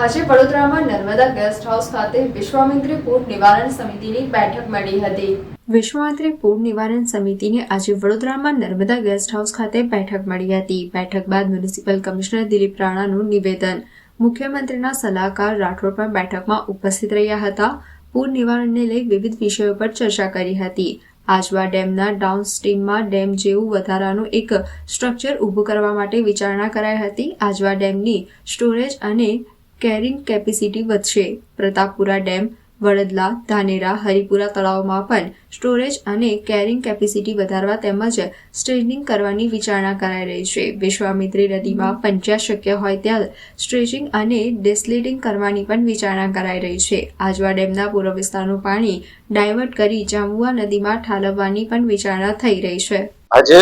આજે વડોદરામાં Narmada guest house ખાતે વિશ્વામિત્રી પૂર નિવારણ સમિતિની બેઠક મળી હતી. વિશ્વામિત્રી પૂર નિવારણ સમિતિની આજે વડોદરામાં નર્મદા ગેસ્ટ હાઉસ ખાતે બેઠક મળી હતી. બેઠક બાદ મ્યુનિસિપલ કમિશનર દિલીપ રાણાનું નિવેદન. મુખ્યમંત્રીના સલાહકાર રાઠોડ પણ બેઠકમાં ઉપસ્થિત રહ્યા હતા. પૂર નિવારણને લઈ વિવિધ વિષયો પર ચર્ચા કરી હતી. આજવા ડેમના ડાઉન સ્ટીમમાં ડેમ જેવું વધારાનું એક સ્ટ્રક્ચર ઊભું કરવા માટે વિચારણા કરાઈ હતી. આજવા ડેમની સ્ટોરેજ અને કેરિંગ કેપેસિટી વધશે. પ્રતાપપુરા ડેમ, વડદલા, ધાનેરા, હરિપુરા તળાવમાં પણ સ્ટોરેજ અને કેરિંગ કેપેસિટી વધારવા તેમજ સ્ટ્રેચિંગ કરવાની વિચારણા કરાઈ રહી છે. વિશ્વામિત્રી નદીમાં પંચ્યા શક્ય હોય ત્યાં સ્ટ્રેચિંગ અને ડિસ્લીડિંગ કરવાની પણ વિચારણા કરાઈ રહી છે. આજવા ડેમના પૂર્વ વિસ્તારનું પાણી ડાયવર્ટ કરી જામુઆ નદીમાં ઠાલવવાની પણ વિચારણા થઈ રહી છે. આજે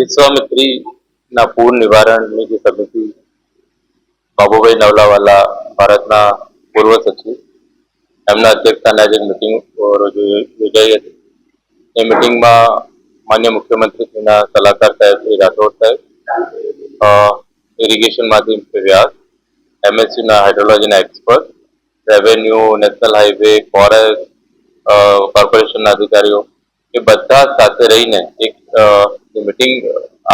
વિશ્વામિત્રી ના પૂર નિવારણની બાબુભાઈ નવલાવાલા ભારતના પૂર્વ સચિવ. એમના અધ્યક્ષસ્થાને આજે મિટિંગ યોજાઈ હતી. એ મિટિંગમાં માન્ય મુખ્યમંત્રીશ્રીના સલાહકાર સાહેબ શ્રી રાઠોડ સાહેબ ઇરિગેશનમાંથી માધ્યમ વ્યાસ, એમએસસીના હાઇડ્રોલોજીના expert revenue national highway forest કોર્પોરેશનના અધિકારીઓ, એ બધા સાથે રહીને એક મિટિંગ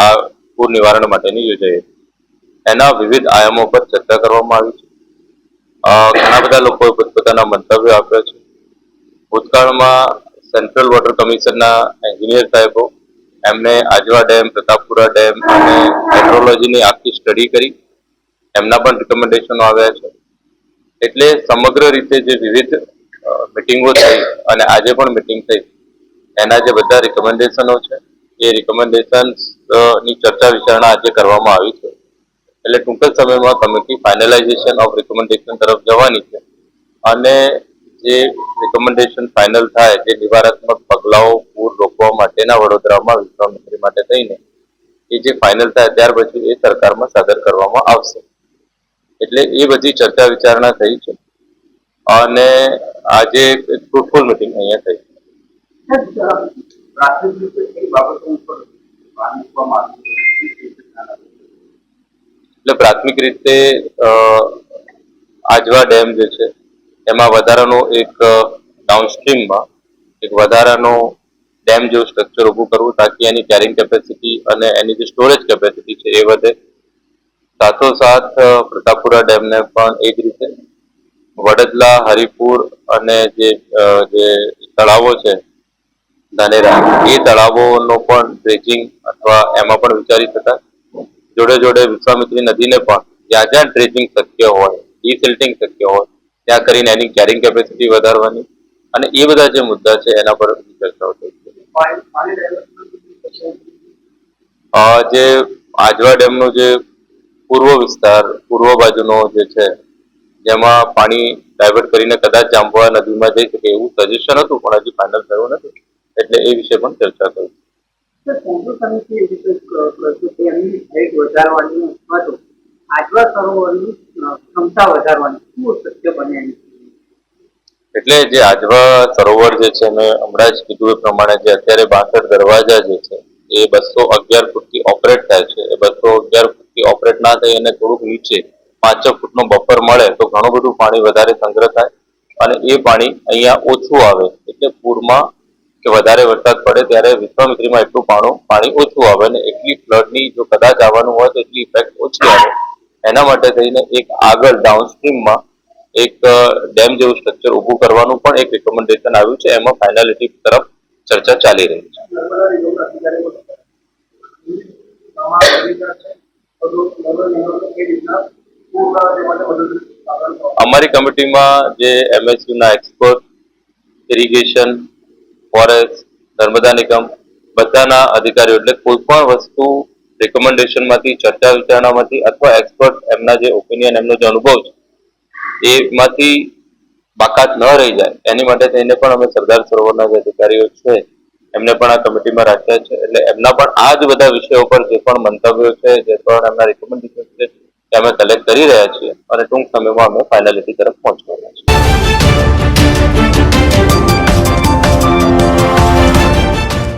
આ પૂર નિવારણ માટેની યોજાઈ હતી. એના વિવિધ આયામો પર ચર્ચા કરવામાં આવી છે. ઘણા બધા લોકોએ પોતપોતાના મંતવ્યો આપ્યા છે. ભૂતકાળમાં સેન્ટ્રલ વોટર કમિશનના એન્જિનિયર સાહેબો, એમને આજવા ડેમ, પ્રતાપપુરા ડેમ અને હાઇડ્રોલોજીની આખી સ્ટડી કરી. એમના પણ રિકમેન્ડેશનો આવ્યા છે. એટલે સમગ્ર રીતે જે વિવિધ મિટિંગો થઈ અને આજે પણ મિટિંગ થઈ, એના જે બધા રિકમેન્ડેશનો છે, એ રિકમેન્ડેશન્સની ચર્ચા વિચારણા આજે કરવામાં આવી છે. એટલે ટૂંક સમયમાં કમિટી ફાઇનલાઇઝેશન ઓફ રિકમેન્ડેશન તરફ જવાની છે. અને જે રિકમેન્ડેશન ફાઇનલ થાય, જે નિવારાત્મક પગલાઓ પૂર રોકવા માટેના વડોદરામાં વિશ્વામિત્રી માટે થઈને, એ જે ફાઇનલ થાય ત્યાર પછી એ સરકારમાં સાદર કરવામાં આવશે. એટલે એ બધી ચર્ચા વિચારણા થઈ છે. અને આજે ફ્રૂટફુલ મિટિંગ અહીંયા થઈ. પ્રાથમિક રીતે કઈ બાબતો ઉપર ભાર મૂકવામાં આવ્યું છે? એટલે પ્રાથમિક રીતે આજવા ડેમ જે છે, એમાં વધારાનો એક ડાઉનસ્ટ્રીમમાં એક વધારાનો ડેમ જેવું સ્ટ્રક્ચર ઊભું કરવું, તાકી એની કેરિંગ કેપેસિટી અને એની જે સ્ટોરેજ કેપેસિટી છે એ વધે. સાથોસાથ પ્રતાપપુરા ડેમને પણ એ જ રીતે વડદલા, હરિપુર અને જે જે તળાવો છે, ધાનેરા, એ તળાવોનો પણ ડ્રેજિંગ અથવા એમાં પણ વિચારી શકાય. જોડે જોડે વિશ્વામિત્રી નદીને પણ જ્યાં જ્યાં ડ્રેજિંગ શક્ય હોય ડિસિલ્ટિંગ શક્ય હોય, ત્યાં કરીને એની કેરિંગ કેપેસિટી વધારવાની અને એ બધા જે મુદ્દા છે એના પર ચર્ચાઓ થઈ છે. જે આજવા ડેમનો જે પૂર્વ વિસ્તાર, પૂર્વ બાજુનો જે છે, જેમાં પાણી ડાયવર્ટ કરીને કદાચ જાંબુઆ નદીમાં જઈ શકે એવું સજેશન હતું, પણ હજી ફાઇનલ થયું નથી, એટલે એ વિશે પણ ચર્ચા થઈ એટલે જે આજવા સરોવર જે છે, મેં હમણાં જ કીધું એ પ્રમાણે જે અત્યારે બાસઠ દરવાજા જે છે, એ બસો અગિયાર ફૂટથી ઓપરેટ થાય છે. એ બસો અગિયાર ફૂટથી ઓપરેટ ના થાય અને થોડુંક નીચે પાંચ ફૂટનો બફર મળે, તો ઘણું બધું પાણી વધારે સંગ્રહ થાય અને એ પાણી અહીંયા ઓછું આવે. એટલે પૂરમાં કે વધારે વરસાદ પડે ત્યારે વિશ્વામિત્રીમાં એટલું પાણું, પાણી ઓછું આવે અને એટલી ફ્લડની જો કદાચ આવવાનું હોય તો એટલી ઇફેક્ટ ઓછી આવે. એના માટે થઈને એક આગળ ડાઉનસ્ટ્રીમમાં એક ડેમ જેવું સ્ટ્રક્ચર ઊભું કરવાનું પણ એક રિકમેન્ડેશન આવ્યું છે. એમાં ફાઇનાલિટી તરફ ચર્ચા ચાલી રહી છે. અમારી કમિટીમાં જે MSU ના expert irrigation forest, Narmada Nigam બધાના અધિકારીઓ એટલે કોઈ પણ વસ્તુ રેકમેન્ડેશનમાંથી, ચર્ચા વિચારણામાંથી અથવા એક્સપર્ટ એમના જે ઓપિનિયન, એમનો જે અનુભવ છે, એમાંથી બાકાત ન રહી જાય. એની માટે થઈને પણ અમે સરદાર સરોવરના જે અધિકારીઓ છે, એમને પણ આ કમિટીમાં રાખ્યા છે. એટલે એમના પણ આ જ બધા વિષયો પર જે પણ મંતવ્યો છે, જે પણ એમના રિકમેન્ડેશન છે, તે અમે કલેક્ટ કરી રહ્યા છીએ અને ટૂંક સમયમાં અમે ફાઇનાલિટી તરફ છીએ